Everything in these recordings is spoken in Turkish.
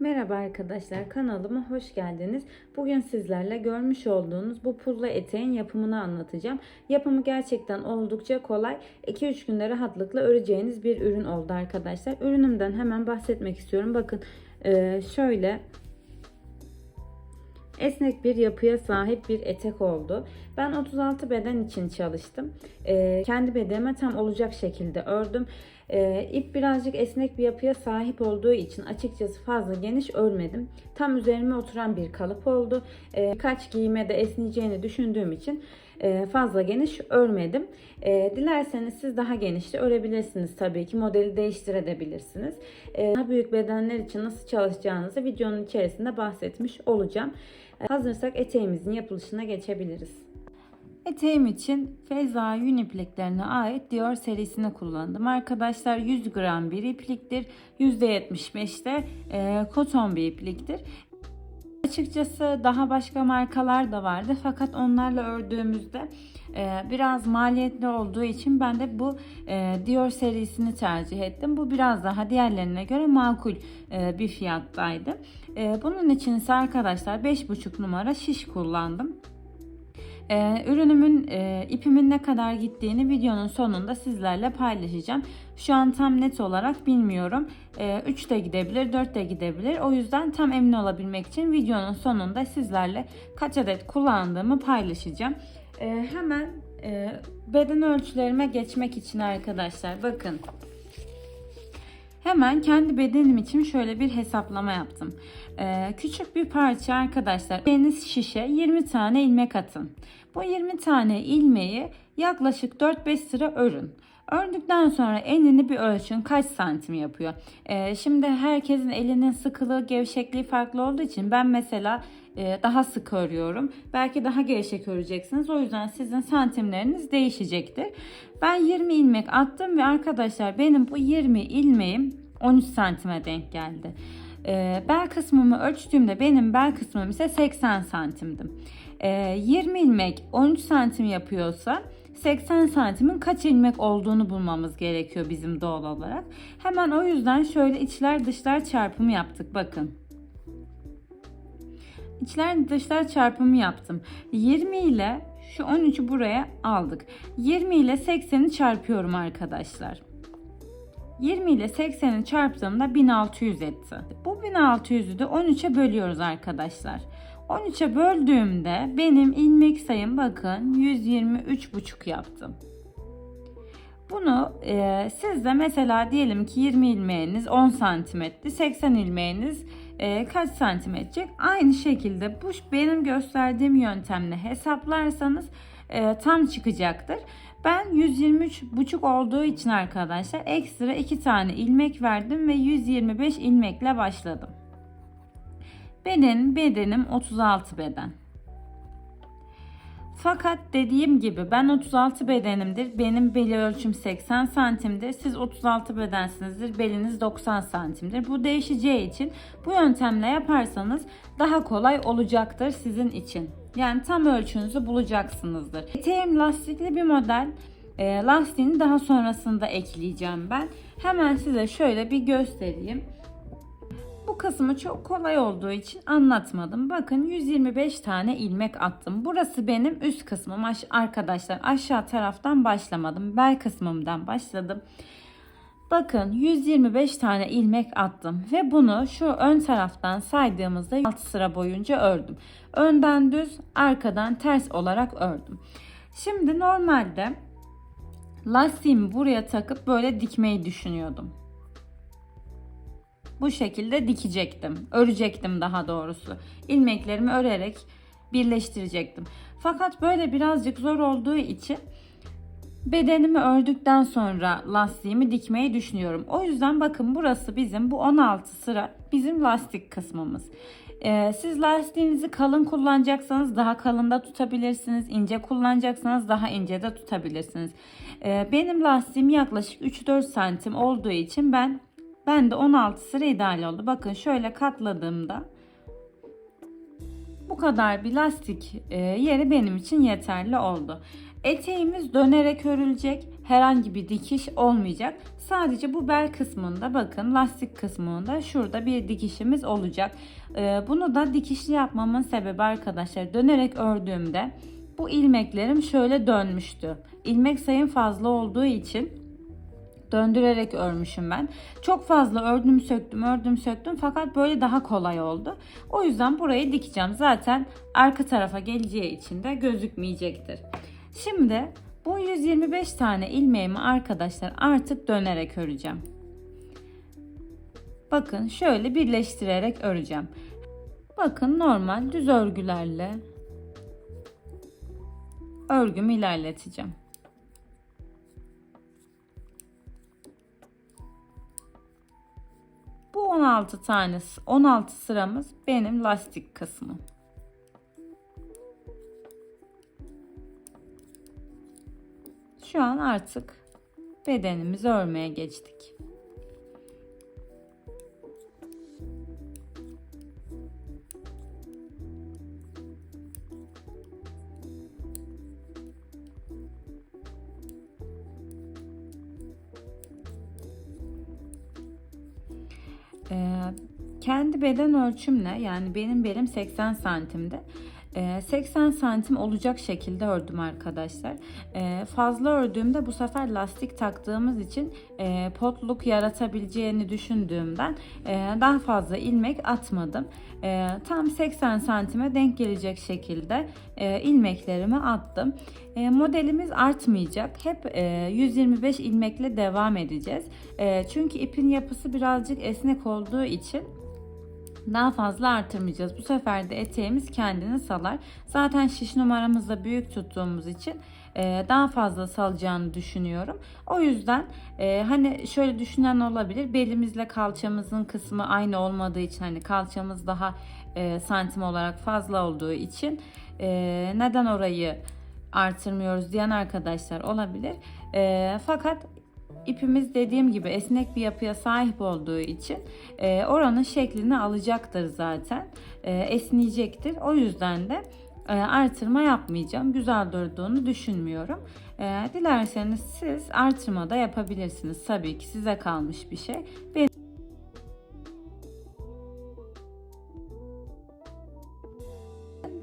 Merhaba arkadaşlar kanalıma hoş geldiniz. Bugün sizlerle görmüş olduğunuz bu pulla eteğin yapımını anlatacağım. Yapımı gerçekten oldukça kolay. 2-3 günde rahatlıkla öreceğiniz bir ürün oldu arkadaşlar. Ürünümden hemen bahsetmek istiyorum. Bakın şöyle esnek bir yapıya sahip bir etek oldu. Ben 36 beden için çalıştım. Ee, kendi bedenime tam olacak şekilde ördüm. Ee, ip birazcık esnek bir yapıya sahip olduğu için açıkçası fazla geniş örmedim. Tam üzerime oturan bir kalıp oldu. Ee, birkaç giyime de esneyeceğini düşündüğüm için e, fazla geniş örmedim. E, dilerseniz siz daha geniş de örebilirsiniz tabii ki. Modeli değiştirebilirsiniz. E, daha büyük bedenler için nasıl çalışacağınızı videonun içerisinde bahsetmiş olacağım. E, hazırsak eteğimizin yapılışına geçebiliriz. Eteğim için Feza yün ipliklerine ait Dior serisini kullandım. Arkadaşlar 100 gram bir ipliktir. %75'te e, koton bir ipliktir. Açıkçası daha başka markalar da vardı fakat onlarla ördüğümüzde e, biraz maliyetli olduğu için ben de bu e, Dior serisini tercih ettim. Bu biraz daha diğerlerine göre makul e, bir fiyattaydı. Bunun için ise arkadaşlar 5,5 numara şiş kullandım. Ürünümün ipimin ne kadar gittiğini videonun sonunda sizlerle paylaşacağım. Şu an tam net olarak bilmiyorum. E, 3 de gidebilir, 4 de gidebilir. O yüzden tam emin olabilmek için videonun sonunda sizlerle kaç adet kullandığımı paylaşacağım. E, hemen e, beden ölçülerime geçmek için arkadaşlar bakın. Hemen kendi bedenim için şöyle bir hesaplama yaptım. Ee, küçük bir parça arkadaşlar. Deniz şişe 20 tane ilmek atın. Bu 20 tane ilmeği yaklaşık 4-5 sıra örün. Ördükten sonra enini bir ölçün kaç santim yapıyor. Ee, şimdi herkesin elinin sıkılığı, gevşekliği farklı olduğu için ben mesela e, daha sık örüyorum. Belki daha gevşek öreceksiniz. O yüzden sizin santimleriniz değişecektir. Ben 20 ilmek attım ve arkadaşlar benim bu 20 ilmeğim 13 santime denk geldi. Ee, bel kısmımı ölçtüğümde benim bel kısmım ise 80 santimdi. Ee, 20 ilmek 13 santim yapıyorsa 80 santimin kaç ilmek olduğunu bulmamız gerekiyor bizim doğal olarak. Hemen o yüzden şöyle içler dışlar çarpımı yaptık bakın. İçler dışlar çarpımı yaptım. 20 ile şu 13'ü buraya aldık. 20 ile 80'i çarpıyorum arkadaşlar. 20 ile 80'i çarptığımda 1600 etti. Bu 1600'ü de 13'e bölüyoruz arkadaşlar. 13'e böldüğümde benim ilmek sayım bakın 123,5 yaptım. Bunu e, siz de mesela diyelim ki 20 ilmeğiniz 10 santim etti. 80 ilmeğiniz e, kaç santim edecek? Aynı şekilde bu benim gösterdiğim yöntemle hesaplarsanız e, tam çıkacaktır. Ben 123 buçuk olduğu için arkadaşlar ekstra 2 tane ilmek verdim ve 125 ilmekle başladım. Bedenim bedenim 36 beden. Fakat dediğim gibi ben 36 bedenimdir. Benim beli ölçüm 80 santimdir. Siz 36 bedensinizdir. Beliniz 90 santimdir. Bu değişeceği için bu yöntemle yaparsanız daha kolay olacaktır sizin için. Yani tam ölçünüzü bulacaksınızdır. Eteğim lastikli bir model. E, lastiğini daha sonrasında ekleyeceğim ben. Hemen size şöyle bir göstereyim. Bu kısmı çok kolay olduğu için anlatmadım. Bakın 125 tane ilmek attım. Burası benim üst kısmım arkadaşlar. Aşağı taraftan başlamadım. Bel kısmımdan başladım. Bakın 125 tane ilmek attım ve bunu şu ön taraftan saydığımızda 6 sıra boyunca ördüm. Önden düz, arkadan ters olarak ördüm. Şimdi normalde lastiğimi buraya takıp böyle dikmeyi düşünüyordum. Bu şekilde dikecektim. Örecektim daha doğrusu. İlmeklerimi örerek birleştirecektim. Fakat böyle birazcık zor olduğu için bedenimi ördükten sonra lastiğimi dikmeyi düşünüyorum. O yüzden bakın burası bizim bu 16 sıra bizim lastik kısmımız. Ee, siz lastiğinizi kalın kullanacaksanız daha kalın da tutabilirsiniz. İnce kullanacaksanız daha ince de tutabilirsiniz. Ee, benim lastiğim yaklaşık 3-4 santim olduğu için ben ben de 16 sıra ideal oldu. Bakın şöyle katladığımda bu kadar bir lastik e, yeri benim için yeterli oldu. Eteğimiz dönerek örülecek. Herhangi bir dikiş olmayacak. Sadece bu bel kısmında bakın lastik kısmında şurada bir dikişimiz olacak. Ee, bunu da dikişli yapmamın sebebi arkadaşlar dönerek ördüğümde bu ilmeklerim şöyle dönmüştü. İlmek sayım fazla olduğu için döndürerek örmüşüm ben. Çok fazla ördüm söktüm ördüm söktüm fakat böyle daha kolay oldu. O yüzden burayı dikeceğim. Zaten arka tarafa geleceği için de gözükmeyecektir. Şimdi bu 125 tane ilmeğimi arkadaşlar artık dönerek öreceğim. Bakın şöyle birleştirerek öreceğim. Bakın normal düz örgülerle örgümü ilerleteceğim. Bu 16 tanesi 16 sıramız benim lastik kısmı. Şu an artık bedenimizi örmeye geçtik. Ee, kendi beden ölçümle yani benim belim 80 santimde. Ee, 80 santim olacak şekilde ördüm arkadaşlar. Ee, fazla ördüğümde bu sefer lastik taktığımız için e, potluk yaratabileceğini düşündüğümden e, daha fazla ilmek atmadım. E, tam 80 santime denk gelecek şekilde ilmeklerimi attım. Modelimiz artmayacak. Hep e, 125 ilmekle devam edeceğiz. Çünkü ipin yapısı birazcık esnek olduğu için daha fazla artırmayacağız. Bu sefer de eteğimiz kendini salar. Zaten şiş numaramız da büyük tuttuğumuz için e, daha fazla salacağını düşünüyorum. O yüzden e, hani şöyle düşünen olabilir. Belimizle kalçamızın kısmı aynı olmadığı için hani kalçamız daha e, santim olarak fazla olduğu için neden orayı artırmıyoruz diyen arkadaşlar olabilir. Fakat ipimiz dediğim gibi esnek bir yapıya sahip olduğu için e, oranın şeklini alacaktır zaten. E, esneyecektir. O yüzden de e, artırma yapmayacağım. Güzel durduğunu düşünmüyorum. E, dilerseniz siz artırma da yapabilirsiniz. Tabii ki size kalmış bir şey. Benim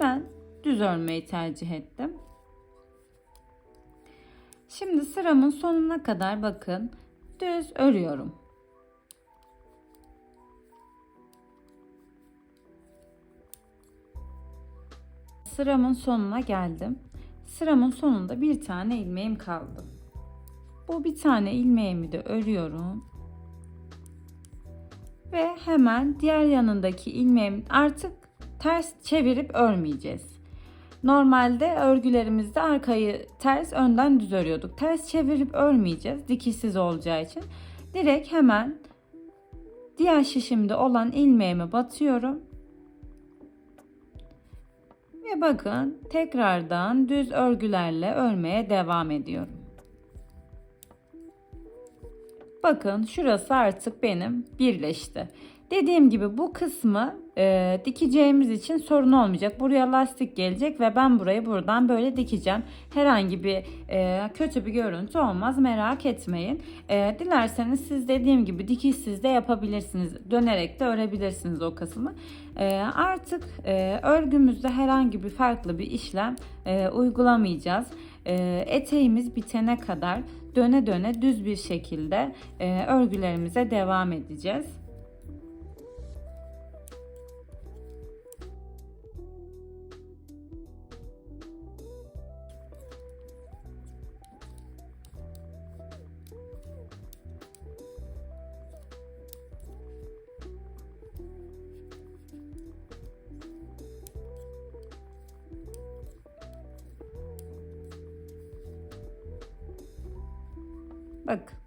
ben düz örmeyi tercih ettim. Şimdi sıramın sonuna kadar bakın düz örüyorum. Sıramın sonuna geldim. Sıramın sonunda bir tane ilmeğim kaldı. Bu bir tane ilmeğimi de örüyorum. Ve hemen diğer yanındaki ilmeğimi artık ters çevirip örmeyeceğiz. Normalde örgülerimizde arkayı ters önden düz örüyorduk. Ters çevirip örmeyeceğiz dikişsiz olacağı için. Direkt hemen diğer şişimde olan ilmeğimi batıyorum. Ve bakın tekrardan düz örgülerle örmeye devam ediyorum. Bakın şurası artık benim birleşti. Dediğim gibi bu kısmı e, dikeceğimiz için sorun olmayacak. Buraya lastik gelecek ve ben burayı buradan böyle dikeceğim. Herhangi bir e, kötü bir görüntü olmaz merak etmeyin. E, dilerseniz siz dediğim gibi dikişsiz de yapabilirsiniz. Dönerek de örebilirsiniz o kısmı. E, artık e, örgümüzde herhangi bir farklı bir işlem e, uygulamayacağız. E, eteğimiz bitene kadar döne döne düz bir şekilde e, örgülerimize devam edeceğiz. Bak.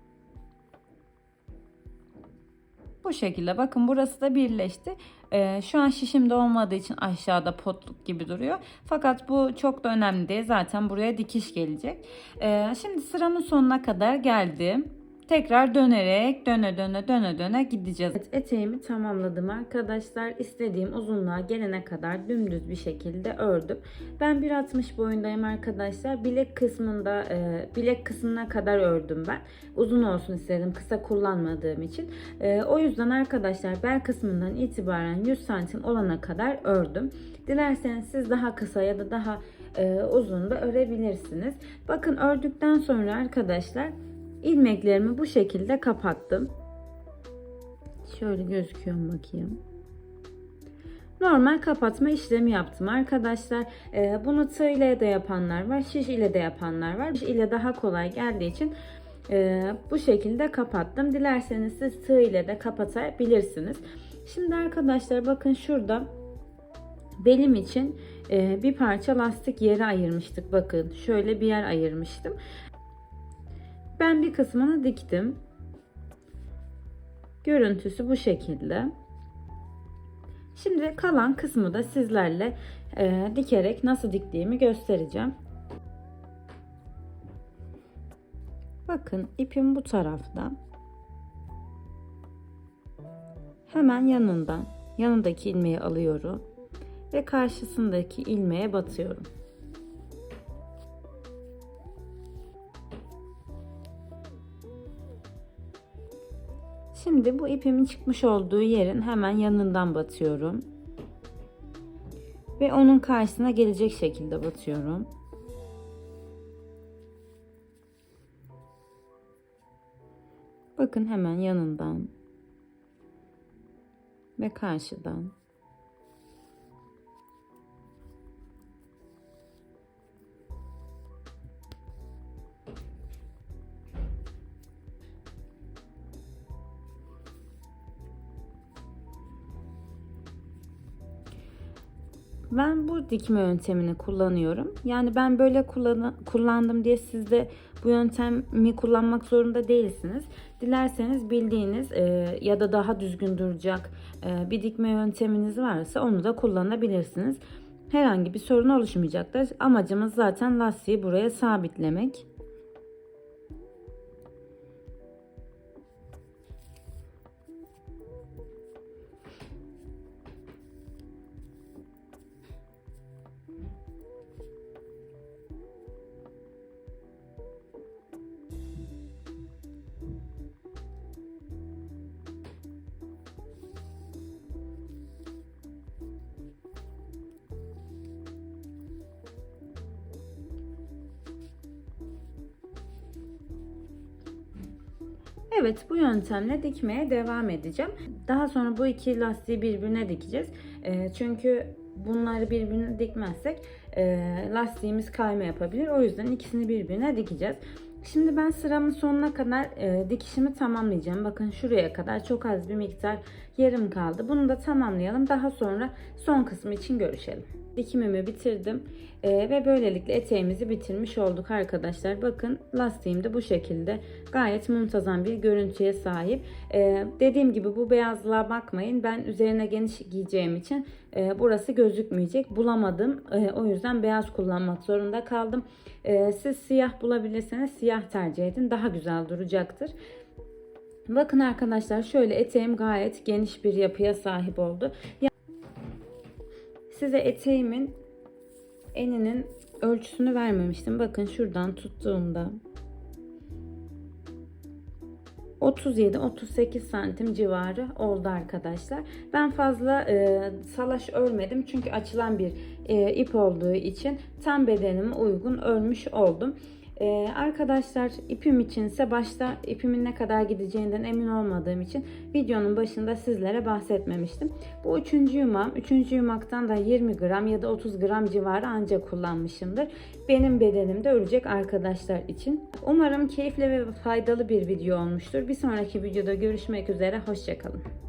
Bu şekilde bakın burası da birleşti. Ee, şu an şişimde olmadığı için aşağıda potluk gibi duruyor. Fakat bu çok da önemli değil. Zaten buraya dikiş gelecek. Ee, şimdi sıramın sonuna kadar geldim. Tekrar dönerek döne döne döne döne gideceğiz. Evet, eteğimi tamamladım arkadaşlar. İstediğim uzunluğa gelene kadar dümdüz bir şekilde ördüm. Ben 1.60 boyundayım arkadaşlar. Bilek kısmında e, bilek kısmına kadar ördüm ben. Uzun olsun istedim kısa kullanmadığım için. E, o yüzden arkadaşlar bel kısmından itibaren 100 santim olana kadar ördüm. Dilerseniz siz daha kısa ya da daha e, uzun da örebilirsiniz. Bakın ördükten sonra arkadaşlar ilmeklerimi bu şekilde kapattım. Şöyle gözüküyor bakayım. Normal kapatma işlemi yaptım arkadaşlar. Ee, bunu tığ ile de yapanlar var, şiş ile de yapanlar var. Şiş ile daha kolay geldiği için e, bu şekilde kapattım. Dilerseniz siz tığ ile de kapatabilirsiniz. Şimdi arkadaşlar bakın şurada belim için e, bir parça lastik yeri ayırmıştık. Bakın şöyle bir yer ayırmıştım. Ben bir kısmını diktim. Görüntüsü bu şekilde. Şimdi kalan kısmı da sizlerle e, dikerek nasıl diktiğimi göstereceğim. Bakın ipim bu tarafta. Hemen yanından yanındaki ilmeği alıyorum ve karşısındaki ilmeğe batıyorum. Şimdi bu ipimin çıkmış olduğu yerin hemen yanından batıyorum. Ve onun karşısına gelecek şekilde batıyorum. Bakın hemen yanından ve karşıdan. Ben bu dikme yöntemini kullanıyorum. Yani ben böyle kullan kullandım diye siz de bu yöntemi kullanmak zorunda değilsiniz. Dilerseniz bildiğiniz e, ya da daha düzgün duracak e, bir dikme yönteminiz varsa onu da kullanabilirsiniz. Herhangi bir sorun oluşmayacaktır. Amacımız zaten lastiği buraya sabitlemek. Evet bu yöntemle dikmeye devam edeceğim. Daha sonra bu iki lastiği birbirine dikeceğiz. E, çünkü bunları birbirine dikmezsek e, lastiğimiz kayma yapabilir. O yüzden ikisini birbirine dikeceğiz. Şimdi ben sıramın sonuna kadar e, dikişimi tamamlayacağım. Bakın şuraya kadar çok az bir miktar yarım kaldı. Bunu da tamamlayalım. Daha sonra son kısmı için görüşelim. Dikimimi bitirdim e, ve böylelikle eteğimizi bitirmiş olduk arkadaşlar. Bakın lastiğim de bu şekilde gayet muntazam bir görüntüye sahip. E, dediğim gibi bu beyazlığa bakmayın. Ben üzerine geniş giyeceğim için e, burası gözükmeyecek. Bulamadım. E, o yüzden beyaz kullanmak zorunda kaldım. E, siz siyah bulabilirseniz siyah tercih edin. Daha güzel duracaktır. Bakın arkadaşlar şöyle eteğim gayet geniş bir yapıya sahip oldu. Size eteğimin eninin ölçüsünü vermemiştim. Bakın şuradan tuttuğumda 37-38 santim civarı oldu arkadaşlar. Ben fazla e, salaş örmedim çünkü açılan bir e, ip olduğu için tam bedenime uygun örmüş oldum. Ee, arkadaşlar ipim içinse başta ipimin ne kadar gideceğinden emin olmadığım için videonun başında sizlere bahsetmemiştim. Bu üçüncü yumağım. Üçüncü yumaktan da 20 gram ya da 30 gram civarı ancak kullanmışımdır. Benim bedenimde ölecek arkadaşlar için. Umarım keyifli ve faydalı bir video olmuştur. Bir sonraki videoda görüşmek üzere. Hoşçakalın.